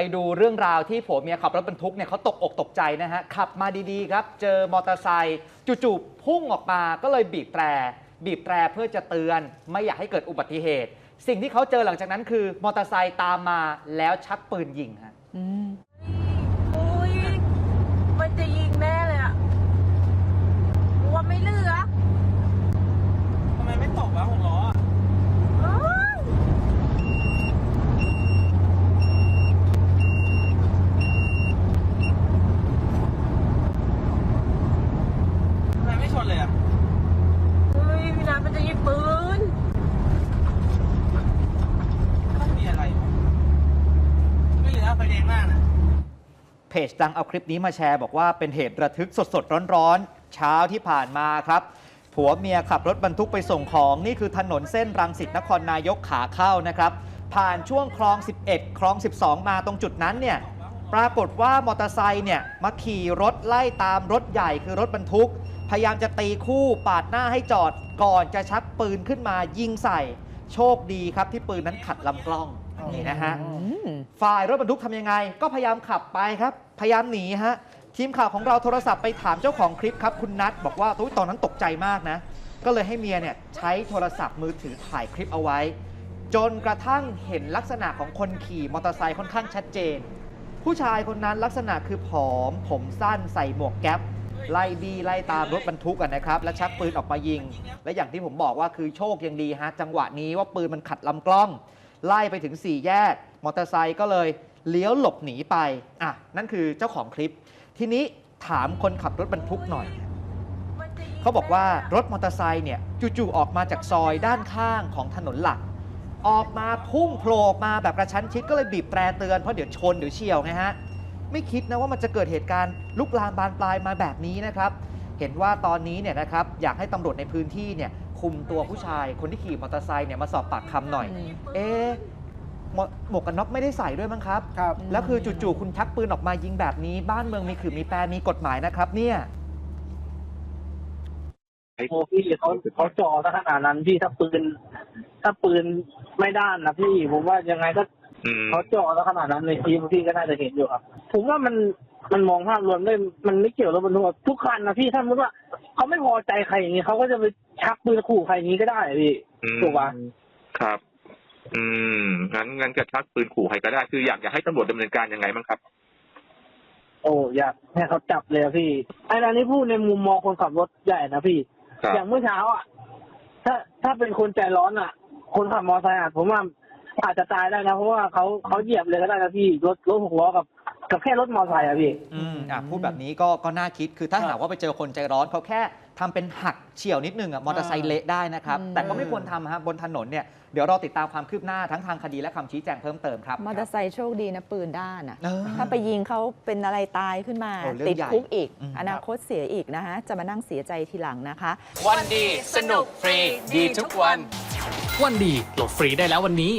ไปดูเรื่องราวที่ผัวเมียขับรถบรรทุกเนี่ยเขาตกอกตกใจนะฮะ ขับมาดีๆครับ เจอมอเตอร์ไซค์จู่ๆพุ่งออกมาก็เลยบีบแตร บีบแตรเพื่อจะเตือน ไม่อยากให้เกิดอุบัติเหตุ สิ่งที่เขาเจอหลังจากนั้นคือมอเตอร์ไซค์ตามมาแล้วชักปืนยิงฮะ อืม อุ้ยมันจะยิงแน่เลยอะกลัวไม่เหลือ ทำไมไม่ตกวะหกล้ออะ เอ้ย ทำไมไม่ชนเลยอะ เฮ้ยพี่นัท มันจะยิงปืนต้องมีอะไรวะไม่เหลือไฟแดงหน้าน่ะเพจดังเอาคลิปนี้มาแชร์บอกว่าเป็นเหตุระทึกสดๆ ร้อนๆ เช้าที่ผ่านมาครับ ผัวเมียขับรถบรรทุกไปส่งของ นี่คือถนนเส้นรังสิตนครนายกขาเข้านะครับ ผ่านช่วงคลอง 11 คลอง 12 มาตรงจุดนั้นเนี่ยปรากฏว่ามอเตอร์ไซค์เนี่ยมาขี่รถไล่ตามรถใหญ่คือรถบรรทุก พยายามจะตีคู่ปาดหน้าให้จอดก่อนจะชักปืนขึ้นมายิงใส่ โชคดีครับที่ปืนนั้นขัดลำกล้องนี่นะฮะอืมฝ่ายรถบรรทุกทำยังไง ก็พยายามขับไปครับ พยายามหนีฮะทีมข่าวของเราโทรศัพท์ไปถามเจ้าของคลิปครับคุณนัทบอกว่าอุ๊ยตอนนั้นตกใจมากนะ ก็เลยให้เมียเนี่ยใช้โทรศัพท์มือถือถ่ายคลิปเอาไว้ จนกระทั่งเห็นลักษณะของคนขี่มอเตอร์ไซค์ค่อนข้างชัดเจน ผู้ชายคนนั้นลักษณะคือผอม ผมสั้นใส่หมวกแก๊ป ไล่ดีไล่ตามรถบรรทุกกันนะครับ และชักปืนออกมายิง และอย่างที่ผมบอกว่าคือโชคยังดีฮะจังหวะนี้ว่าปืนมันขัดลำกล้อง ไล่ไปถึง 4 แยก มอเตอร์ไซค์ก็เลยเลี้ยวหลบหนีไปอะนั่นคือเจ้าของคลิป ทีนี้ถามคนขับรถบรรทุกหน่อย เขาบอกว่ารถมอเตอร์ไซค์เนี่ยจู่ๆออกมาจากซอยด้านข้างของถนนหลัก ออกมาพุ่งโผล่ออกมาแบบกระชั้นชิดก็เลยบีบแตรเตือนเพราะเดี๋ยวชนเดี๋ยวเฉียวไงฮะ ไม่คิดนะว่ามันจะเกิดเหตุการณ์ลุกลามบานปลายมาแบบนี้นะครับ เห็นว่าตอนนี้เนี่ยนะครับอยากให้ตำรวจในพื้นที่เนี่ยคุมตัวผู้ชายคนที่ขี่มอเตอร์ไซค์เนี่ยมาสอบปากคำหน่อยอืมเอ๊ะหมวหมวกกันน็อกไม่ได้ใส่ด้วยมั้งครับ ครับ แล้วคือจู่ๆคุณชักปืนออกมายิงแบบนี้ บ้านเมืองมีขื่อมีแปรมีกฎหมายนะครับเนี่ยโอ้พี่เขาเขาจ่อซะขนาดนั้นพี่ถ้าปืน ถ้าปืนไม่ด้านนะพี่ ผมว่ายังไงก็ อืมเขาจ่อซะขนาดนั้นเลยพี่พี่ก็น่าจะเห็นอยู่ครับ ผมว่ามันมันมองภาพรวมได้มันไม่เกี่ยวรถบรรทุกทุกคันนะพี่ถ้าสมมติว่าเขาไม่พอใจใครอย่างนี้เขาก็จะไปชักปืนขู่ใครอย่างนี้ก็ได้พี่อืมถูกปะครับ อืมงั้นงั้นจะชักปืนขู่ใครก็ได้คืออยากจะให้ตำรวจดำเนินการยังไงบ้างครับ โอ้อยากให้เขาจับเลยอะพี่ไอ้อันนี้พูดในมุมมองคนขับรถใหญ่นะพี่ครับ อย่างเมื่อเช้าอะถ้าถ้าเป็นคนใจร้อนอะ คนขับมอเตอร์ไซค์อะผมว่า อาจจะตายได้นะเพราะว่าเขาเขาเหยียบเลยก็ได้นะพี่รถรถหกล้อกับกับแค่รถมอเตอร์ไซค์อะพี่ อืมอะพูดแบบนี้ก็ก็น่าคิดคือถ้าหากว่าไปเจอคนใจร้อนเขาแค่ทำเป็นหักเฉียวนิดนึงอะมอเตอร์ไซค์เละได้นะครับ อืม แต่ก็ไม่ควรทำฮะบนถนนเนี่ยเดี๋ยวเราติดตามความคืบหน้าทั้งทางคดีและคำชี้แจงเพิ่มเติมครับ มอเตอร์ไซค์โชคดีนะปืนด้านอะเออถ้าไปยิงเขาเป็นอะไรตายขึ้นมา โอ้เรื่องติดใหญ่คุกอีก อืม อนาคตเสียอีกนะคะจะมานั่งเสียใจทีหลังนะคะ วันดี สนุกฟรี ดีทุกวัน วันดีโหลดฟรีได้แล้ววันนี้